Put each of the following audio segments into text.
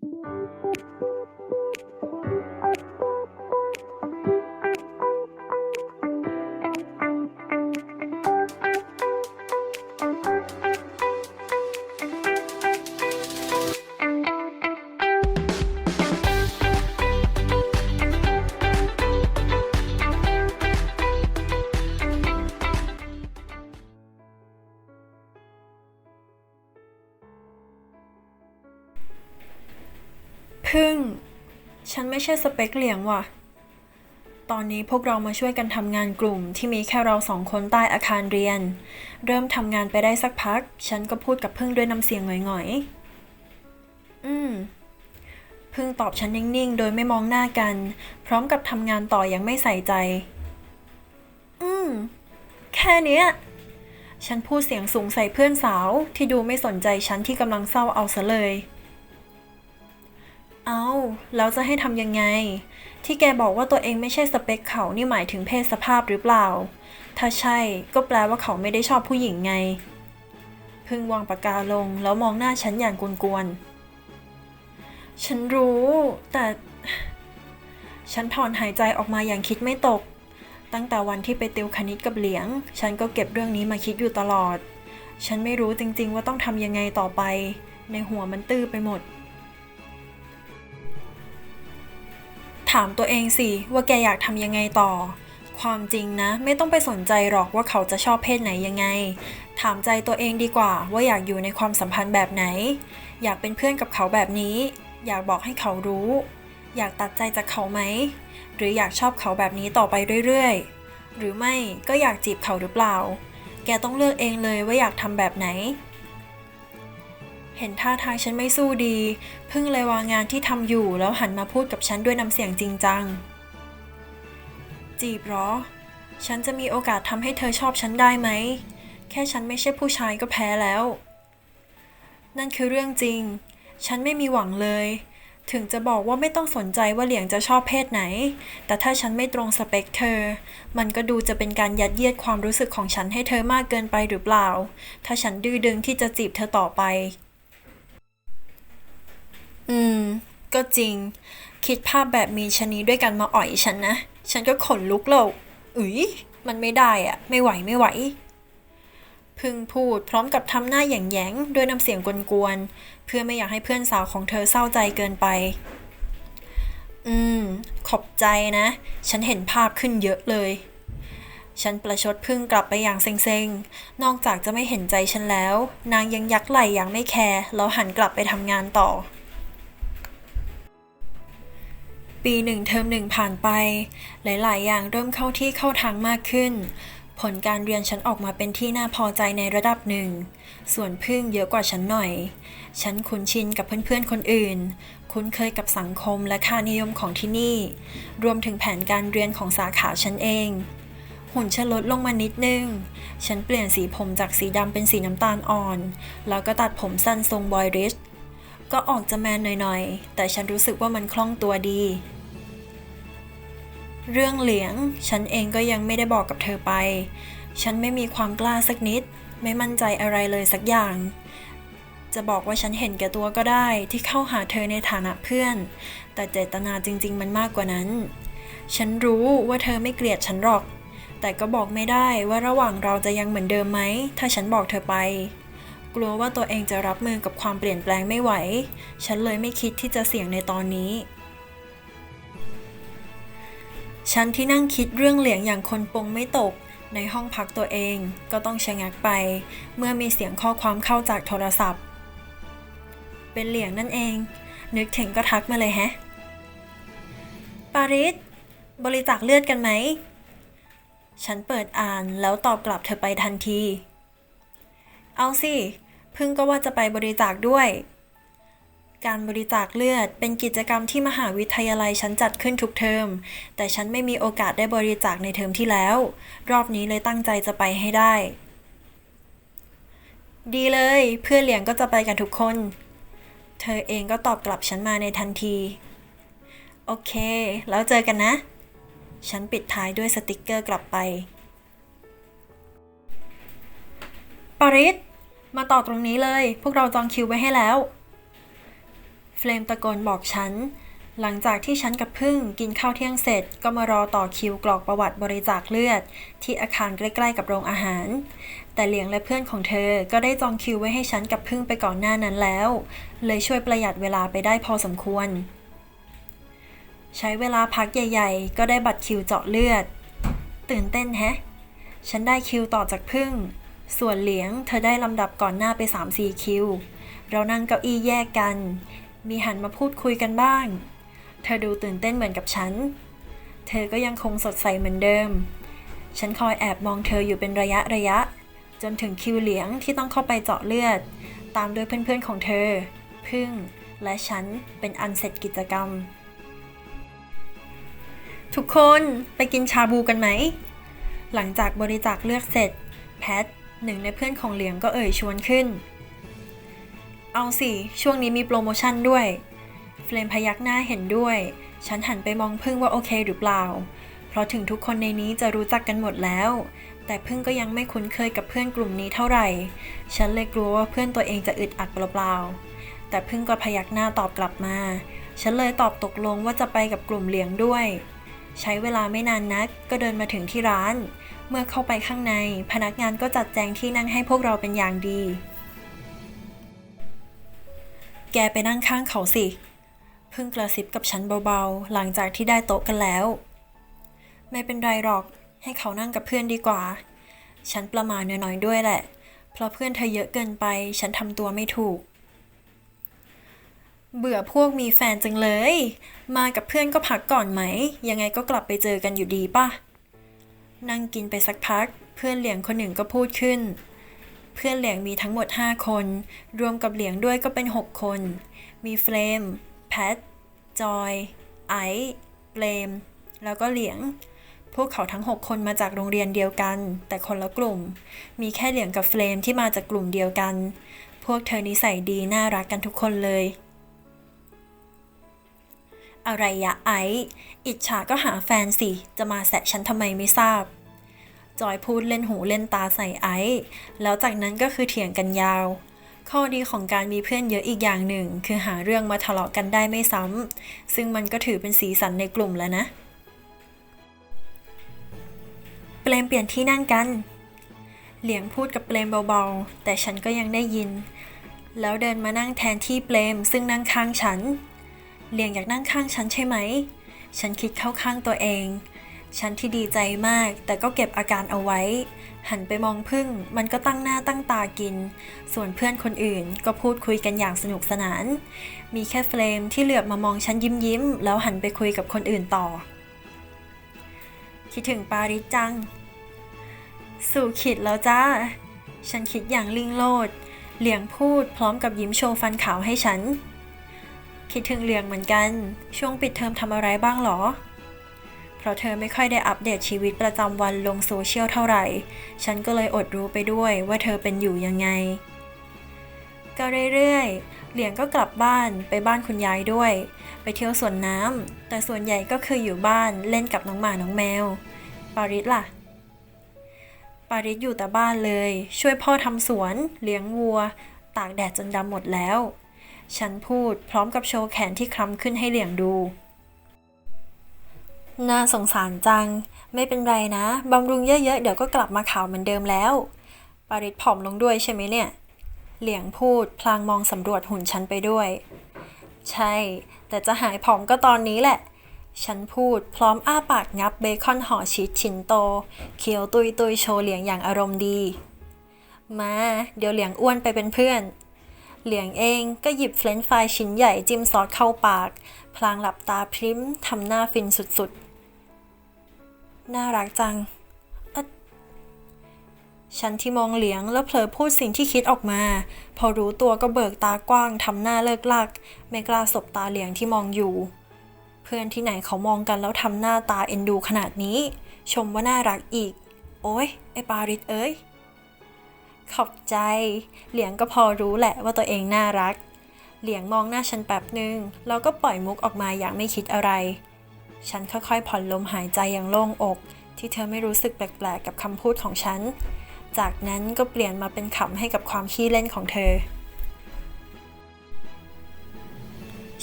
พึ่ ใช่สเปคเหลียงว่ะ ตอนนี้พวกเรามาช่วยกันทำงานกลุ่มที่มีแค่เราสองคนใต้อาคารเรียน เริ่มทำงานไปได้สักพัก ฉันก็พูดกับพึ่งด้วยน้ำเสียงหงอยๆ อืม พึ่งตอบฉันนิ่งๆ โดยไม่มองหน้ากัน พร้อมกับทำงานต่ออยังไม่ใส่ใจ อืม แค่เนี้ยฉันพูดเสียงสูงใส่เพื่อนสาวที่ดูไม่สนใจฉันที่กำลังเศร้าเอาซะเลย เอาแล้วจะให้ทำยังไง ที่แกบอกว่าตัวเองไม่ใช่สเปคเขานี่หมายถึงเพศสภาพหรือเปล่า ถ้าใช่ก็แปลว่าเขาไม่ได้ชอบผู้หญิงไง พึ่งวางปากกาลงแล้วมองหน้าฉันอย่างกวนๆ ฉันรู้แต่ ฉันถอนหายใจออกมาอย่างคิดไม่ตก ตั้งแต่วันที่ไปติวคณิตกับเหลียง ฉันก็เก็บเรื่องนี้มาคิดอยู่ตลอด ฉันไม่รู้จริงๆว่าต้องทำยังไงต่อไป ในหัวมันตื้อไปหมด ถามตัวเองสิว่าแกอยากทำยังไงต่อ ความจริงนะ ไม่ต้องไปสนใจหรอกว่าเขาจะชอบเพศไหนยังไง ถามใจตัวเองดีกว่าว่าอยากอยู่ในความสัมพันธ์แบบไหน อยากเป็นเพื่อนกับเขาแบบนี้ อยากบอกให้เขารู้ อยากตัดใจจากเขาไหม หรืออยากชอบเขาแบบนี้ต่อไปเรื่อยๆ หรือไม่ก็อยากจีบเขาหรือเปล่า แกต้องเลือกเองเลยว่าอยากทำแบบไหน เห็นท่าทางฉันไม่สู้ดี เพิ่งเลยวางงานที่ทำอยู่แล้วหันมาพูดกับฉันด้วยน้ำเสียงจริงจัง จีบหรอ ฉันจะมีโอกาสทำให้เธอชอบฉันได้ไหม แค่ฉันไม่ใช่ผู้ชายก็แพ้แล้ว นั่นคือเรื่องจริง ฉันไม่มีหวังเลย ถึงจะบอกว่าไม่ต้องสนใจว่าเหลียงจะชอบเพศไหน แต่ถ้าฉันไม่ตรงสเปคเธอ มันก็ดูจะเป็นการยัดเยียดความรู้สึกของฉันให้เธอมากเกินไปหรือเปล่า ถ้าฉันดื้อดึงที่จะจีบเธอต่อไป อืม ก็จริง คิดภาพแบบมีชนีด้วยกันมาอ่อยฉันนะ ฉันก็ขนลุกแล้วอุ๊ย มันไม่ได้อะไม่ไหวไม่ไหว พึงพูดพร้อมกับทำหน้าหย่งๆด้วยน้ำเสียงกวนๆ เพื่อไม่อยากให้เพื่อนสาวของเธอเศร้าใจเกินไป อืม ขอบใจนะ ฉันเห็นภาพขึ้นเยอะเลยฉันประชดพึ่งกลับไปอย่างเซ็งๆ นอกจากจะไม่เห็นใจฉันแล้ว นางยังยักไหล่อย่างไม่แคร์แล้วหันกลับไปทำงานต่อ ปีหนึ่งเทอมหนึ่งผ่านไป หลายๆ อย่างเริ่มเข้าที่เข้าทางมากขึ้น ผลการเรียนฉันออกมาเป็นที่น่าพอใจในระดับหนึ่ง ส่วนพึ่งเยอะกว่าฉันหน่อย ฉันคุ้นชินกับเพื่อนๆคนอื่น คุ้นเคยกับสังคมและค่านิยมของที่นี่ รวมถึงแผนการเรียนของสาขาฉันเอง หุ่นฉันลดลงมานิดนึง ฉันเปลี่ยนสีผมจากสีดำเป็นสีน้ำตาลอ่อน แล้วก็ตัดผมสั้นทรงบอยริชก็ออกจะแมนหน่อยๆ แต่ฉันรู้สึกว่ามันคล่องตัวดี เรื่องเหลียง ฉันเองก็ยังไม่ได้บอกกับเธอไป ฉันไม่มีความกล้าสักนิด ไม่มั่นใจอะไรเลยสักอย่าง จะบอกว่าฉันเห็นแก่ตัวก็ได้ที่เข้าหาเธอในฐานะเพื่อน แต่เจตนาจริง ๆ มันมากกว่านั้น ฉันรู้ว่าเธอไม่เกลียดฉันหรอก แต่ก็บอกไม่ได้ว่าระหว่างเราจะยังเหมือนเดิมไหม ถ้าฉันบอกเธอไป กลัวว่าตัวเองจะรับมือกับความเปลี่ยนแปลงไม่ไหว ฉันเลยไม่คิดที่จะเสี่ยงในตอนนี้ ฉันที่นั่งคิดเรื่องเหลียงอย่างคนปงไม่ตก ในห้องพักตัวเองก็ต้องชะงักไป เมื่อมีเสียงข้อความเข้าจากโทรศัพท์ เป็นเหลียงนั่นเอง นึกถึงก็ทักมาเลยแฮะ ปาริสบริจาคเลือดกันไหม ฉันเปิดอ่านแล้วตอบกลับเธอไปทันที เอาสิเพิ่งก็ว่าจะไปบริจาคด้วย การบริจาคเลือดเป็นกิจกรรมที่มหาวิทยาลัยฉันจัดขึ้นทุกเทอม แต่ฉันไม่มีโอกาสได้บริจาคในเทอมที่แล้ว รอบนี้เลยตั้งใจจะไปให้ได้ ดีเลย เพื่อนเหลียงก็จะไปกันทุกคน เธอเองก็ตอบกลับฉันมาในทันที โอเค แล้วเจอกันนะ ฉันปิดท้ายด้วยสติกเกอร์กลับไปปาริสมาต่อตรงนี้เลย พวกเราจองคิวไว้ให้แล้ว เฟลมตะโกนบอกฉัน หลังจากที่ฉันกับพึ่งกินข้าวเที่ยงเสร็จ ก็มารอต่อคิวกรอกประวัติบริจาคเลือด ที่อาคารใกล้ๆกับโรงอาหาร แต่เหลียงและเพื่อนของเธอก็ได้จองคิวไว้ให้ฉันกับพึ่งไปก่อนหน้านั้นแล้ว เลยช่วยประหยัดเวลาไปได้พอสมควร ใช้เวลาพักใหญ่ ๆ ก็ได้บัตรคิวเจาะเลือด ตื่นเต้นแฮะ ฉันได้คิวต่อจากพึ่ง ส่วนเหลียงเธอได้ลำดับก่อนหน้าไป3-4คิวเรานั่งเก้าอี้แยกกัน มีหันมาพูดคุยกันบ้าง เธอดูตื่นเต้นเหมือนกับฉัน เธอก็ยังคงสดใสเหมือนเดิม ฉันคอยแอบมองเธออยู่เป็นระยะระยะ จนถึงคิวเหลียงที่ต้องเข้าไปเจาะเลือด ตามด้วยเพื่อนๆของเธอ พึ่ง และฉันเป็นอันเสร็จกิจกรรม ทุกคนไปกินชาบูกันไหม หลังจากบริจาคเลือดเสร็จ แพทหนึ่งในเพื่อนของเหลียงก็เอ่ยชวนขึ้น เอาสิ ช่วงนี้มีโปรโมชั่นด้วย เฟรมพยักหน้าเห็นด้วย ฉันหันไปมองพึ่งว่าโอเคหรือเปล่า เพราะถึงทุกคนในนี้จะรู้จักกันหมดแล้ว แต่พึ่งก็ยังไม่คุ้นเคยกับเพื่อนกลุ่มนี้เท่าไหร่ ฉันเลยกลัวว่าเพื่อนตัวเองจะอึดอัดเปล่าๆ แต่พึ่งก็พยักหน้าตอบกลับมา ฉันเลยตอบตกลงว่าจะไปกับกลุ่มเหลียงด้วย ใช้เวลาไม่นานนัก ก็เดินมาถึงที่ร้าน เมื่อเข้าไปข้างใน พนักงานก็จัดแจงที่นั่งให้พวกเราเป็นอย่างดี แกไปนั่งข้างเขาสิ เพิ่งกระซิบกับฉันเบาๆ หลังจากที่ได้โต๊ะกันแล้ว ไม่เป็นไรหรอก ให้เขานั่งกับเพื่อนดีกว่า ฉันประมาณหน่อยๆด้วยแหละ เพราะเพื่อนเธอเยอะเกินไป ฉันทำตัวไม่ถูก เบื่อพวกมีแฟนจังเลย มากับเพื่อนก็พักก่อนไหม ยังไงก็กลับไปเจอกันอยู่ดีป่ะ นั่งกินไปสักพัก เพื่อนเหลียงคนหนึ่งก็พูดขึ้น เพื่อนเหลียงมีทั้งหมด 5 คน รวมกับเหลียงด้วยก็เป็น 6 คน มีเฟรม แพท จอย ไอซ์เปรม แล้วก็เหลียง พวกเขาทั้ง 6 คนมาจากโรงเรียนเดียวกัน แต่คนละกลุ่ม มีแค่เหลียงกับเฟรมที่มาจากกลุ่มเดียวกัน พวกเธอนิสัยดีน่ารักกันทุกคนเลยอะไรยะไอซ์อิจฉาก็หาแฟนสิ จะมาแสะฉันทำไมไม่ทราบ จอยพูดเล่นหูเล่นตาใส่ไอซ์แล้วจากนั้นก็คือเถียงกันยาว ข้อดีของการมีเพื่อนเยอะอีกอย่างหนึ่ง คือหาเรื่องมาทะเลาะกันได้ไม่ซ้ำซึ่งมันก็ถือเป็นสีสันในกลุ่มแล้วนะเปลมเปลี่ยนที่นั่งกัน เหลียงพูดกับเปลมเบาๆ แต่ฉันก็ยังได้ยิน แล้วเดินมานั่งแทนที่เปลมซึ่งนั่งข้างฉัน เหลียงอยากนั่งข้างฉันใช่ไหม ฉันคิดเข้าข้างตัวเอง ฉันที่ดีใจมาก แต่ก็เก็บอาการเอาไว้ หันไปมองพึ่ง มันก็ตั้งหน้าตั้งตากิน ส่วนเพื่อนคนอื่นก็พูดคุยกันอย่างสนุกสนาน มีแค่เฟรมที่เหลือบมามองฉันยิ้มยิ้ม แล้วหันไปคุยกับคนอื่นต่อ คิดถึงปาริสจัง สู่ขิดแล้วจ้า ฉันคิดอย่างลิงโลด เหลียงพูดพร้อมกับยิ้มโชว์ฟันขาวให้ฉัน คิดถึงเหลียงเหมือนกัน ช่วงปิดเทอมทำอะไรบ้างหรอ ราะเธอไม่ค่อยได้อัปเดตชีวิตประจำวันลงโซเชียลเท่าไหร่ ฉันก็เลยอดรู้ไปด้วยว่าเธอเป็นอยู่ยังไง ก็เรื่อยๆ เหลียงก็กลับบ้านไปบ้านคุณยายด้วย ไปเที่ยวสวนน้ำ แต่ส่วนใหญ่ก็คืออยู่บ้านเล่นกับน้องหมาน้องแมว ปาริสล่ะ ปาริสอยู่แต่บ้านเลย ช่วยพ่อทำสวน เลี้ยงวัว ตากแดดจนดำหมดแล้ว ฉันพูดพร้อมกับโชว์แขนที่คล้ำขึ้นให้เหลียงดู น่าสงสารจัง ไม่เป็นไรนะ บำรุงเยอะๆ เดี๋ยวก็กลับมาขาวเหมือนเดิมแล้ว ปาริสผอมลงด้วยใช่ไหมเนี่ย เหลียงพูดพลางมองสำรวจหุ่นฉันไปด้วย ใช่ แต่จะหายผอมก็ตอนนี้แหละ ฉันพูดพร้อมอ้าปากงับเบคอนห่อชีสชิ้นโต เคี้ยวตุยตุยโชว์เหลียงอย่างอารมณ์ดี มา เดี๋ยวเหลียงอ้วนไปเป็นเพื่อน เหลียงเองก็หยิบเฟรนช์ฟรายชิ้นใหญ่จิ้มซอสเข้าปาก พลางหลับตาพริ้มทำหน้าฟินสุดๆ น่ารักจัง ฉันที่มองเหลียงแล้วเผลอพูดสิ่งที่คิดออกมา พอรู้ตัวก็เบิกตากว้างทำหน้าเลิกลัก ไม่กล้าสบตาเหลียงที่มองอยู่ เพื่อนที่ไหนเขามองกันแล้วทำหน้าตาเอ็นดูขนาดนี้ ชมว่าน่ารักอีก โอ้ยไอปาริสเอ้ย ขอบใจ เหลียงก็พอรู้แหละว่าตัวเองน่ารัก เหลียงมองหน้าฉันแป๊บหนึ่งแล้วก็ปล่อยมุกออกมาอย่างไม่คิดอะไร ฉันค่อยๆ ผ่อนลมหายใจอย่างโล่งอก ที่เธอไม่รู้สึกแปลกๆ กับคำพูดของฉัน จากนั้นก็เปลี่ยนมาเป็นขำให้กับความขี้เล่นของเธอ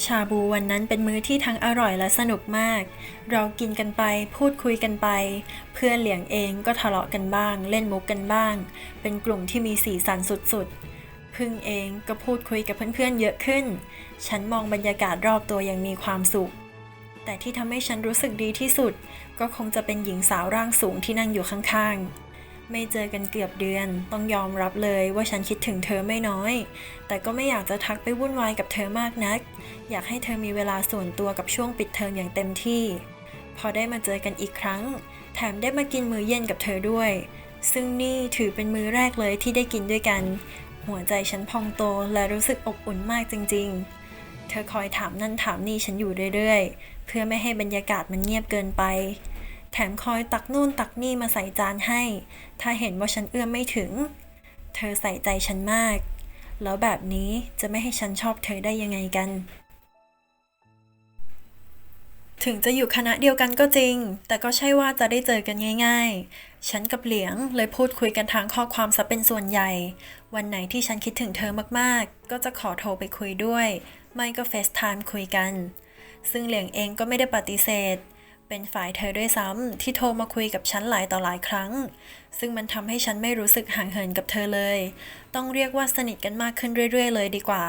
ชาบูวันนั้นเป็นมื้อที่ทั้งอร่อยและสนุกมาก เรากินกันไปพูดคุยกันไป เพื่อนเหลียงเองก็ทะเลาะกันบ้าง เล่นมุกกันบ้าง เป็นกลุ่มที่มีสีสันสุดๆพึ่งเองก็พูดคุยกับเพื่อนๆเยอะขึ้น ฉันมองบรรยากาศรอบตัวอย่างมีความสุข แต่ที่ทำให้ฉันรู้สึกดีที่สุด ก็คงจะเป็นหญิงสาวร่างสูงที่นั่งอยู่ข้างๆ ไม่เจอกันเกือบเดือน ต้องยอมรับเลยว่าฉันคิดถึงเธอไม่น้อย แต่ก็ไม่อยากจะทักไปวุ่นวายกับเธอมากนัก อยากให้เธอมีเวลาส่วนตัวกับช่วงปิดเทอมอย่างเต็มที่ พอได้มาเจอกันอีกครั้ง แถมได้มากินมื้อเย็นกับเธอด้วย ซึ่งนี่ถือเป็นมื้อแรกเลยที่ได้กินด้วยกัน หัวใจฉันพองโตและรู้สึกอบอุ่นมากจริง ๆ เธอคอยถามนั่นถามนี่ฉันอยู่เรื่อยๆ เพื่อไม่ให้บรรยากาศมันเงียบเกินไป แถมคอยตักนู่นตักนี่มาใส่จานให้ ถ้าเห็นว่าฉันเอื้อมไม่ถึง เธอใส่ใจฉันมาก แล้วแบบนี้จะไม่ให้ฉันชอบเธอได้ยังไงกัน ถึงจะอยู่คณะเดียวกันก็จริง แต่ก็ใช่ว่าจะได้เจอกันง่าย ๆ ฉันกับเหลียงเลยพูดคุยกันทางข้อความซะเป็นส่วนใหญ่ วันไหนที่ฉันคิดถึงเธอมากๆ ก็จะขอโทรไปคุยด้วย ไม่ก็เฟซไทม์คุยกัน ซึ่งเหลียงเองก็ไม่ได้ปฏิเสธ เป็นฝ่ายเธอด้วยซ้ำที่โทรมาคุยกับฉันหลายต่อหลายครั้ง ซึ่งมันทำให้ฉันไม่รู้สึกห่างเหินกับเธอเลย ต้องเรียกว่าสนิทกันมากขึ้นเรื่อย ๆ เลยดีกว่า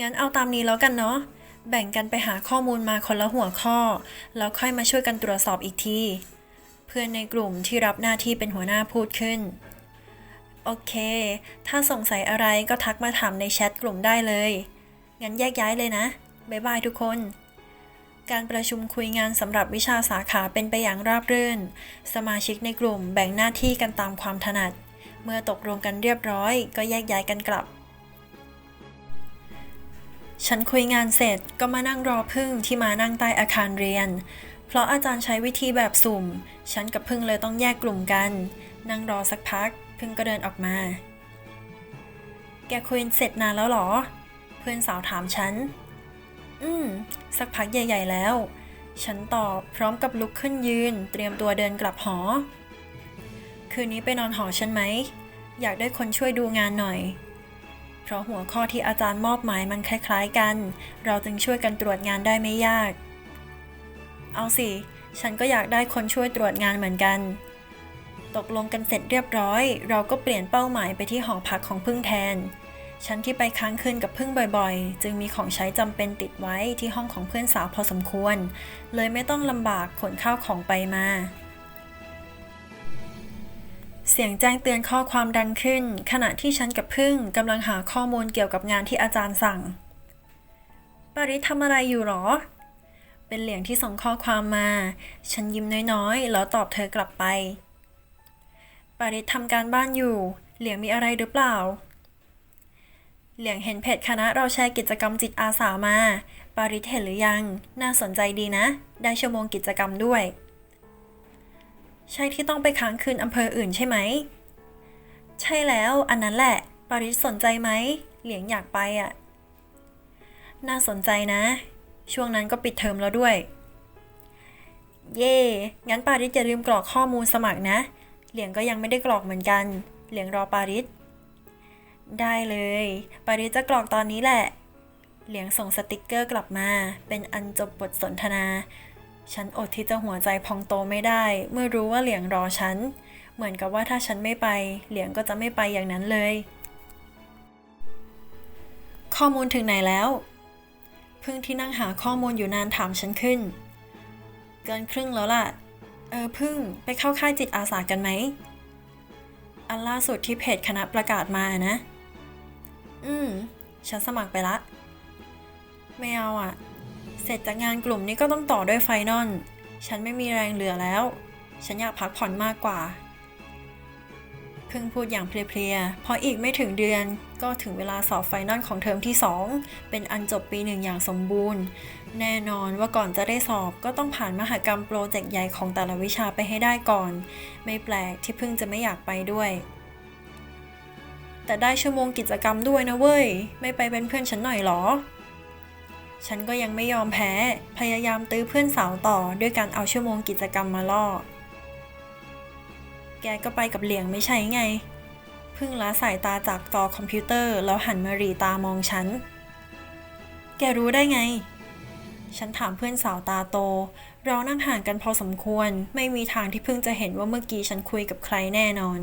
งั้นเอาตามนี้แล้วกันเนาะ แบ่งกันไปหาข้อมูลมาคนละหัวข้อ แล้วค่อยมาช่วยกันตรวจสอบอีกที เพื่อนในกลุ่มที่รับหน้าที่เป็นหัวหน้าพูดขึ้นโอเค ถ้าสงสัยอะไรก็ทักมาถามในแชทกลุ่มได้เลย งั้นแยกย้ายเลยนะ บ๊ายบายทุกคน การประชุมคุยงานสำหรับวิชาสาขาเป็นไปอย่างราบรื่น สมาชิกในกลุ่มแบ่งหน้าที่กันตามความถนัด เมื่อตกลงกันเรียบร้อย ก็แยกย้ายกันกลับ ฉันคุยงานเสร็จก็มานั่งรอพึ่งที่มานั่งใต้อาคารเรียน เพราะอาจารย์ใช้วิธีแบบสุ่ม ฉันกับพึ่งเลยต้องแยกกลุ่มกัน นั่งรอสักพัก พึ่งก็เดินออกมา แกคุยเสร็จนานแล้วหรอ พื่อนสาวถามฉัน อืม สักพักใหญ่ ๆ แล้ว ฉันตอบพร้อมกับลุกขึ้นยืน เตรียมตัวเดินกลับหอ คืนนี้ไปนอนหอฉันไหม อยากได้คนช่วยดูงานหน่อย เพราะหัวข้อที่อาจารย์มอบหมายมันคล้าย ๆ กัน เราจึงช่วยกันตรวจงานได้ไม่ยาก เอาสิ ฉันก็อยากได้คนช่วยตรวจงานเหมือนกันตกลงกันเสร็จเรียบร้อย เราก็เปลี่ยนเป้าหมายไปที่หอพักของพึ่งแทน ฉันที่ไปค้างคืนกับพึ่งบ่อยๆ จึงมีของใช้จำเป็นติดไว้ที่ห้องของเพื่อนสาวพอสมควร เลยไม่ต้องลำบากขนข้าวของไปมา เสียงแจ้งเตือนข้อความดังขึ้น ขณะที่ฉันกับพึ่งกำลังหาข้อมูลเกี่ยวกับงานที่อาจารย์สั่งปาริทำอะไรอยู่หรอ เป็นเหลียงที่ส่งข้อความมา ฉันยิ้มน้อยๆ แล้วตอบเธอกลับไปปาริทำการบ้านอยู่ เหลียงมีอะไรหรือเปล่า เหลียงเห็นเพจคณะเราแชร์กิจกรรมจิตอาสามา ปาริเห็นหรือยัง น่าสนใจดีนะ ได้ชั่วโมงกิจกรรมด้วย ใช่ที่ต้องไปค้างคืนอำเภออื่นใช่ไหม ใช่แล้วอันนั้นแหละ ปาริสสนใจไหม เหลียงอยากไปอะ น่าสนใจนะ ช่วงนั้นก็ปิดเทอมแล้วด้วย เย่งั้นปาริสอย่าลืมกรอกข้อมูลสมัครนะ เหลียงก็ยังไม่ได้กรอกเหมือนกัน เหลียงรอปาริส ได้เลยปาริจะกรอกตอนนี้แหละ เหลียงส่งสติกเกอร์กลับมา เป็นอันจบบทสนทนา ฉันอดที่จะหัวใจพองโตไม่ได้ เมื่อรู้ว่าเหลียงรอฉัน เหมือนกับว่าถ้าฉันไม่ไป เหลียงก็จะไม่ไปอย่างนั้นเลย ข้อมูลถึงไหนแล้ว พึ่งที่นั่งหาข้อมูลอยู่นานถามฉันขึ้น เกินครึ่งแล้วล่ะ เออพึ่งไปเข้าค่ายจิตอาสากันไหม อันล่าสุดที่เพจคณะประกาศมานะ อืม ฉันสมัครไปละ ไม่เอาอะเสร็จจากงานกลุ่มนี้ก็ต้องต่อด้วยไฟนอล ฉันไม่มีแรงเหลือแล้ว ฉันอยากพักผ่อนมากกว่า เพิ่งพูดอย่างเพลียๆ เพราะอีกไม่ถึงเดือนก็ถึงเวลาสอบไฟนอลของเทอมที่ 2 เป็นอันจบปีหนึ่งอย่างสมบูรณ์ แน่นอนว่าก่อนจะได้สอบก็ต้องผ่านมหกรรมโปรเจกต์ใหญ่ของแต่ละวิชาไปให้ได้ก่อน ไม่แปลกที่เพิ่งจะไม่อยากไปด้วย แต่ได้ชั่วโมงกิจกรรมด้วยนะเว้ย ไม่ไปเป็นเพื่อนฉันหน่อยเหรอ ฉันก็ยังไม่ยอมแพ้ พยายามตื้อเพื่อนสาวต่อด้วยการเอาชั่วโมงกิจกรรมมาล่อ แกก็ไปกับเหลียงไม่ใช่ไงพึ่งละสายตาจากจอคอมพิวเตอร์แล้วหันมารีตามองฉัน แกรู้ได้ไง ฉันถามเพื่อนสาวตาโต เรานั่งห่างกันพอสมควร ไม่มีทางที่เพิ่งจะเห็นว่าเมื่อกี้ฉันคุยกับใครแน่นอน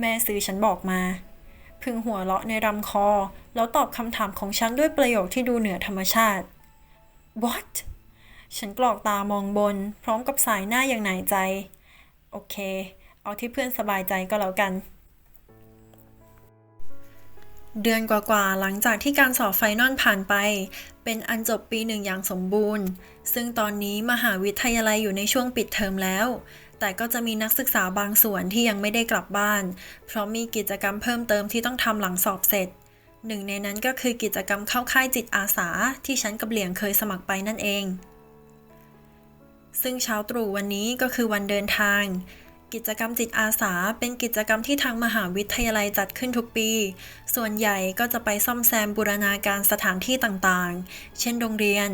แม่ซื้อฉันบอกมา พึงหัวเราะในลำคอ แล้วตอบคำถามของฉันด้วยประโยคที่ดูเหนือธรรมชาติ What ฉันกรอกตามองบน พร้อมกับสายหน้าอย่างหนายใจ โอเค เอาที่เพื่อนสบายใจก็แล้วกัน เดือนกว่าๆ หลังจากที่การสอบไฟนอลผ่านไป เป็นอันจบปีหนึ่งอย่างสมบูรณ์ ซึ่งตอนนี้มหาวิทยาลัยอยู่ในช่วงปิดเทอมแล้ว แต่ก็จะมีนักศึกษาบางส่วนที่ยังไม่ได้กลับบ้าน เพราะมีกิจกรรมเพิ่มเติมที่ต้องทำหลังสอบเสร็จ หนึ่งในนั้นก็คือกิจกรรมเข้าค่ายจิตอาสาที่ฉันกับเหลียงเคยสมัครไปนั่นเอง ซึ่งเช้าตรู่วันนี้ก็คือวันเดินทาง กิจกรรมจิตอาสา เป็นกิจกรรมที่ทางมหาวิทยาลัยจัดขึ้นทุกปี ส่วนใหญ่ก็จะไปซ่อมแซมบูรณาการสถานที่ต่างๆ เช่นโรงเรียน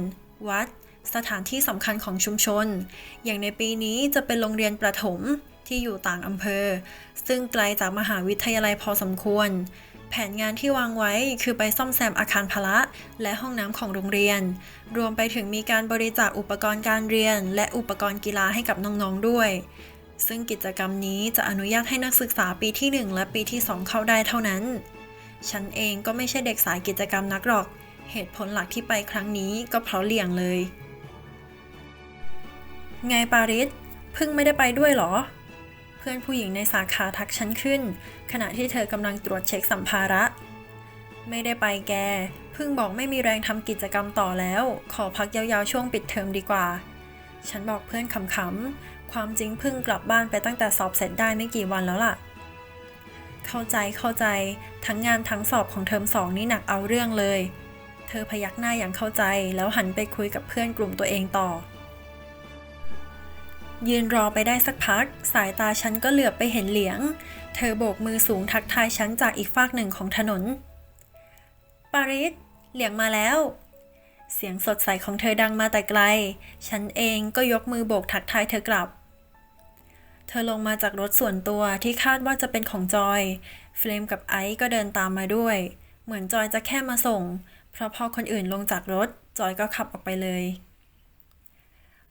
วัด สถานที่สำคัญของชุมชน อย่างในปีนี้จะเป็นโรงเรียนประถมที่อยู่ต่างอำเภอ ซึ่งไกลจากมหาวิทยาลัยพอสมควร แผนงานที่วางไว้คือไปซ่อมแซมอาคารพละ และห้องน้ำของโรงเรียน รวมไปถึงมีการบริจาคอุปกรณ์การเรียน และอุปกรณ์กีฬาให้กับน้องๆด้วย ซึ่งกิจกรรมนี้จะอนุญาตให้นักศึกษาปีที่ 1 และปีที่ 2 เข้าได้เท่านั้น ฉันเองก็ไม่ใช่เด็กสายกิจกรรมนักหรอก เหตุผลหลักที่ไปครั้งนี้ก็เพราะเลี่ยงเลย ไงปาริสพิ่งไม่ได้ไปด้วยเหรอ เพื่อนผู้หญิงในสาขาทักฉันขึ้น ขณะที่เธอกำลังตรวจเช็คสัมภาระ ไม่ได้ไปแกพิ่งบอกไม่มีแรงทำกิจกรรมต่อแล้ว ขอพักยาวๆช่วงปิดเทอมดีกว่า ฉันบอกเพื่อนขำๆ ความจริงพิ่งกลับบ้านไปตั้งแต่สอบเสร็จได้ไม่กี่วันแล้วล่ะ เข้าใจเข้าใจ ทั้งงานทั้งสอบของเทอมสองนี่หนักเอาเรื่องเลย เธอพยักหน้าอย่างเข้าใจแล้วหันไปคุยกับเพื่อนกลุ่มตัวเองต่อ ยืนรอไปได้สักพัก สายตาฉันก็เหลือบไปเห็นเหลียง เธอโบกมือสูงทักทายฉันจากอีกฝากหนึ่งของถนน ปาริสเหลียงมาแล้ว เสียงสดใสของเธอดังมาแต่ไกล ฉันเองก็ยกมือโบกทักทายเธอกลับ เธอลงมาจากรถส่วนตัวที่คาดว่าจะเป็นของจอย เฟรมกับไอซ์ก็เดินตามมาด้วย เหมือนจอยจะแค่มาส่ง เพราะพอคนอื่นลงจากรถ จอยก็ขับออกไปเลย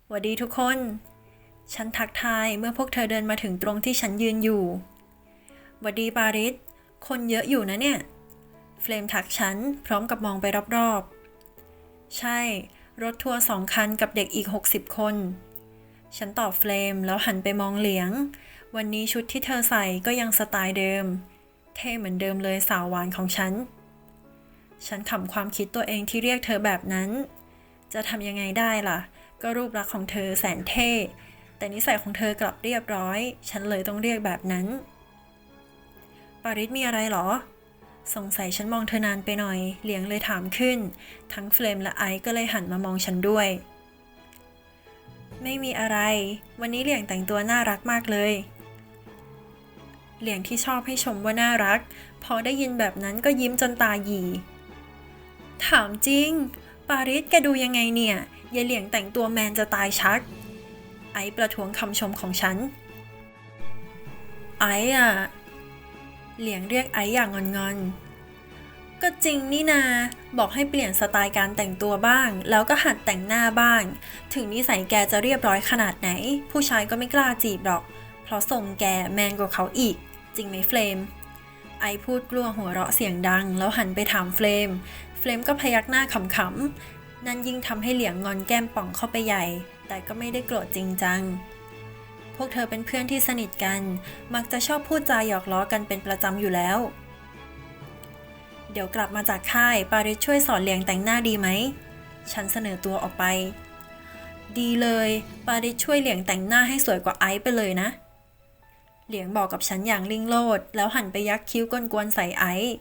หวัสดีทุกคน ฉันทักทายเมื่อพวกเธอเดินมาถึงตรงที่ฉันยืนอยู่หวัดีปาริส คนเยอะอยู่นะเนี่ย เฟรมทักฉันพร้อมกับมองไปรอบๆ ใช่ รถทัวร์สองคันกับเด็กอีก 60 คน ฉันตอบเฟรมแล้วหันไปมองเหลียง วันนี้ชุดที่เธอใส่ก็ยังสไตล์เดิม เท่เหมือนเดิมเลยสาวหวานของฉัน ฉันขำความคิดตัวเองที่เรียกเธอแบบนั้น จะทำยังไงได้ล่ะ ก็รูปลักษณ์ของเธอแสนเท่ แต่นิสัยของเธอกลับเรียบร้อย ฉันเลยต้องเรียกแบบนั้น ปาริสมีอะไรหรอ สงสัยฉันมองเธอนานไปหน่อย เหลียงเลยถามขึ้น ทั้งเฟรมและไอซ์ก็เลยหันมามองฉันด้วย ไม่มีอะไร วันนี้เหลียงแต่งตัวน่ารักมากเลย เหลียงที่ชอบให้ชมว่าน่ารัก พอได้ยินแบบนั้นก็ยิ้มจนตาหยีถามจริง ปาริสแกดูยังไงเนี่ยยายเหลียงแต่งตัวแมนจะตายชัก ไอประท้วงคำชมของฉัน ไออะเหลียงเรียกไออย่างงอนๆ ก็จริงนี่นา บอกให้เปลี่ยนสไตล์การแต่งตัวบ้าง แล้วก็หัดแต่งหน้าบ้าง ถึงนิสัยแกจะเรียบร้อยขนาดไหน ผู้ชายก็ไม่กล้าจีบหรอก เพราะส่งแกแมนกว่าเขาอีก จริงไหมเฟรมไอพูดกลัวหัวเราะเสียงดัง แล้วหันไปถามเฟรมเฟรมก็พยักหน้าขำๆ นั่นยิ่งทำให้เหลียงงอนแก้มป่องเข้าไปใหญ่ แต่ก็ไม่ได้โกรธจริงจัง พวกเธอเป็นเพื่อนที่สนิทกัน มักจะชอบพูดจาหยอกล้อกันเป็นประจำอยู่แล้ว เดี๋ยวกลับมาจากค่าย ปาริสช่วยสอนเหลียงแต่งหน้าดีไหม ฉันเสนอตัวออกไป ดีเลย ปาริสช่วยเหลียงแต่งหน้าให้สวยกว่าไอซ์ไปเลยนะ เหลียงบอกกับฉันอย่างลิงโลด แล้วหันไปยักคิ้วกวนๆใส่ไอซ์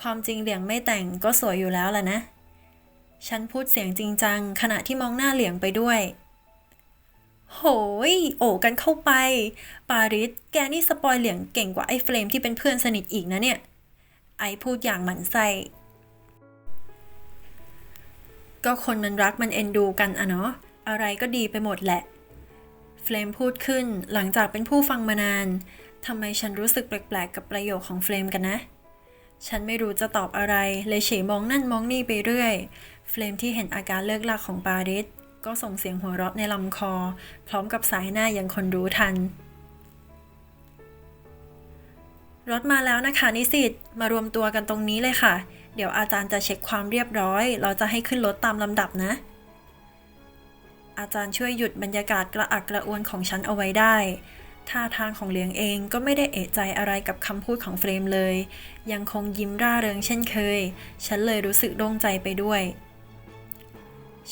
ความจริงเหลียงไม่แต่งก็สวยอยู่แล้วล่ะนะ ฉันพูดเสียงจริงจัง ขณะที่มองหน้าเหลียงไปด้วย โหย โอบกันเข้าไป ปาริสแกนี่สปอยเหลียงเก่งกว่าไอ้เฟรมที่เป็นเพื่อนสนิทอีกนะเนี่ย ไอพูดอย่างหมันไส้ก็คนมันรักมันเอ็นดูกันอะเนาะอะไรก็ดีไปหมดแหละ เฟรมพูดขึ้นหลังจากเป็นผู้ฟังมานานทำไมฉันรู้สึกแปลกๆ กับประโยคของเฟรมกันนะ ฉันไม่รู้จะตอบอะไรเลยเฉยมองนั่นมองนี่ไปเรื่อย เฟลมที่เห็นอาการเลิกลักของปาริสก็ส่งเสียงหัวเราะในลำคอ พร้อมกับสายหน้าอย่างคนรู้ทัน รถมาแล้วนะคะนิสิตมารวมตัวกันตรงนี้เลยค่ะ เดี๋ยวอาจารย์จะเช็คความเรียบร้อย เราจะให้ขึ้นรถตามลำดับนะ อาจารย์ช่วยหยุดบรรยากาศกระอักกระอ่วนของฉันเอาไว้ได้ท่าทางของเหลียงเองก็ไม่ได้เอะใจอะไรกับคำพูดของเฟรมเลย ยังคงยิ้มร่าเริงเช่นเคย ฉันเลยรู้สึกโล่งใจไปด้วย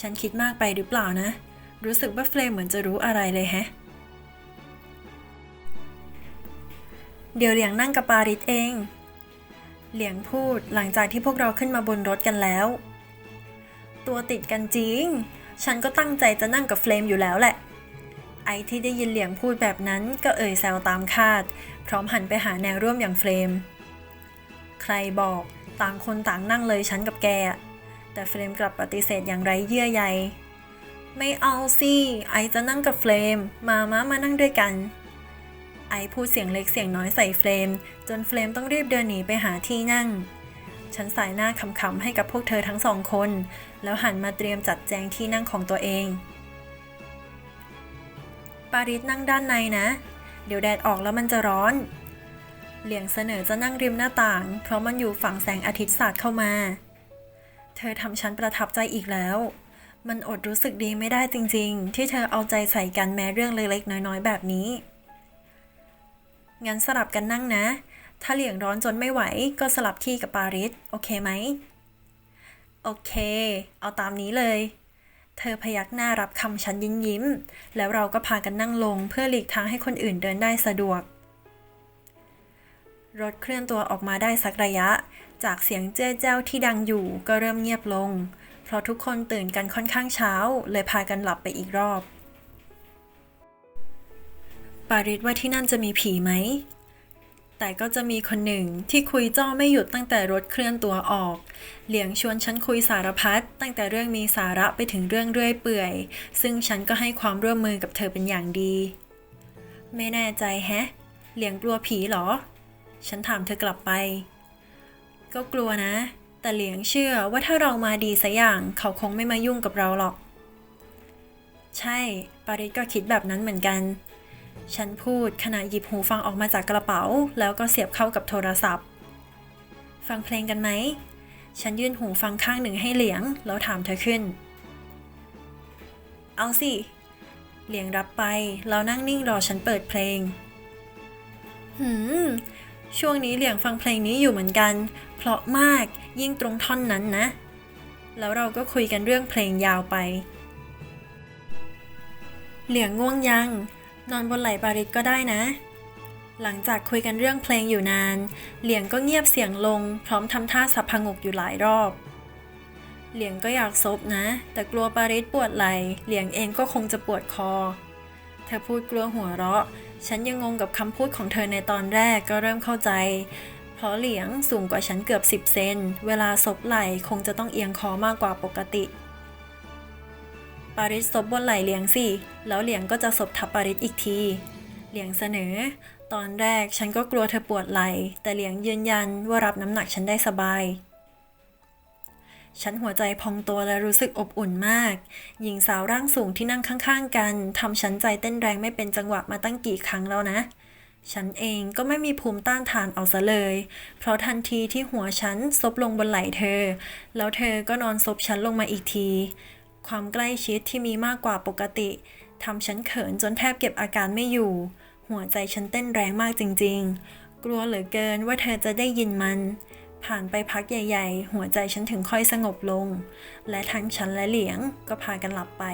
ฉันคิดมากไปหรือเปล่านะ รู้สึกว่าเฟรมเหมือนจะรู้อะไรเลยแฮะ เดี๋ยวเหลียงนั่งกับปาริสเอง เหลียงพูดหลังจากที่พวกเราขึ้นมาบนรถกันแล้ว ตัวติดกันจริง ฉันก็ตั้งใจจะนั่งกับเฟรมอยู่แล้วแหละ ไอที่ได้ยินเหลียงพูดแบบนั้นก็เอ่ยแซวตามคาด พร้อมหันไปหาแนวร่วมอย่างเฟรมใครบอกต่างคนต่างนั่งเลยฉันกับแกอะ แต่เฟรมกลับปฏิเสธอย่างไร้เยื่อใย ไม่เอาสิ ไอจะนั่งกับเฟรม มาม้ามานั่งด้วยกัน ไอพูดเสียงเล็กเสียงน้อยใส่เฟรม จนเฟรมต้องรีบเดินหนีไปหาที่นั่ง ฉันสายหน้าขำๆให้กับพวกเธอทั้งสองคน แล้วหันมาเตรียมจัดแจงที่นั่งของตัวเอง ปาริสนั่งด้านในนะ เดี๋ยวแดดออกแล้วมันจะร้อนเหลียงเสนอจะนั่งริมหน้าต่าง เพราะมันอยู่ฝั่งแสงอาทิตย์สาดเข้ามา เธอทำฉันประทับใจอีกแล้ว มันอดรู้สึกดีไม่ได้จริง ๆ ที่เธอเอาใจใส่กันแม้เรื่องเล็กๆ น้อยๆ แบบนี้ งั้นสลับกันนั่งนะ ถ้าเหลียงร้อนจนไม่ไหว ก็สลับที่กับปาริส โอเคไหม โอเค เอาตามนี้เลย เธอพยักหน้ารับคำฉันยิ้มยิ้มๆแล้วเราก็พากันนั่งลงเพื่อหลีกทางให้คนอื่นเดินได้สะดวกรถเคลื่อนตัวออกมาได้สักระยะ จากเสียงเจ้าเจ้าที่ดังอยู่ก็เริ่มเงียบลง เพราะทุกคนตื่นกันค่อนข้างเช้า เลยพากันหลับไปอีกรอบ ปาริสว่าที่นั่นจะมีผีไหม แต่ก็จะมีคนหนึ่งที่คุยจ้อไม่หยุดตั้งแต่รถเคลื่อนตัวออก เหลียงชวนฉันคุยสารพัดตั้งแต่เรื่องมีสาระไปถึงเรื่องเรื่อยเปื่อย ซึ่งฉันก็ให้ความร่วมมือกับเธอเป็นอย่างดี ไม่แน่ใจแฮะ เหลียงกลัวผีเหรอ ฉันถามเธอกลับไป ก็กลัวนะ แต่เหลียงเชื่อว่าถ้าเรามาดีสักอย่างเขาคงไม่มายุ่งกับเราหรอก ใช่ ปาริสก็คิดแบบนั้นเหมือนกัน ฉันพูดขณะหยิบหูฟังออกมาจากกระเป๋า แล้วก็เสียบเข้ากับโทรศัพท์ ฟังเพลงกันไหม ฉันยื่นหูฟังข้างหนึ่งให้เหลียง แล้วถามเธอขึ้น เอาสิ เหลียงรับไป แล้วนั่งนิ่งรอฉันเปิดเพลง หืม ช่วงนี้เหลียงฟังเพลงนี้อยู่เหมือนกัน เพราะมากยิ่งตรงท่อนนั้นนะ แล้วเราก็คุยกันเรื่องเพลงยาวไป เหลียงง่วงยัง นอนบนไหล่ปาริสก็ได้นะ หลังจากคุยกันเรื่องเพลงอยู่นาน เหลียงก็เงียบเสียงลง พร้อมทำท่าสับพงกอยู่หลายรอบ เหลียงก็อยากซบนะ แต่กลัวปาริสปวดไหล่เหลียงเองก็คงจะปวดคอ เธอพูดกลัวหัวเราะ ฉันยังงงกับคำพูดของเธอในตอนแรกก็เริ่มเข้าใจ เพราะเหลียงสูงกว่าฉันเกือบ 10 เซน เวลาซบไหล่คงจะต้องเอียงคอมากกว่าปกติ ปาริสซบบนไหล่เหลียงสิ แล้วเหลียงก็จะซบทับปาริสอีกที เหลียงเสนอ ตอนแรกฉันก็กลัวเธอปวดไหล่ แต่เหลียงยืนยันว่ารับน้ำหนักฉันได้สบาย ฉันหัวใจพองโตและรู้สึกอบอุ่นมาก หญิงสาวร่างสูงที่นั่งข้าง ๆ กันทำฉันใจเต้นแรงไม่เป็นจังหวะมาตั้งกี่ครั้งแล้วนะ ฉันเองก็ไม่มีภูมิต้านทานเอาซะเลย เพราะทันทีที่หัวฉันซบลงบนไหล่เธอ แล้วเธอก็นอนซบฉันลงมาอีกที ความใกล้ชิดที่มีมากกว่าปกติทำฉันเขินจนแทบเก็บอาการไม่อยู่ หัวใจฉันเต้นแรงมากจริง ๆ กลัวเหลือเกินว่าเธอจะได้ยินมัน ผ่านไปพักใหญ่ ๆ หัวใจฉันถึงค่อยสงบลง และทั้งฉันและเหลียงก็พากันหลับไป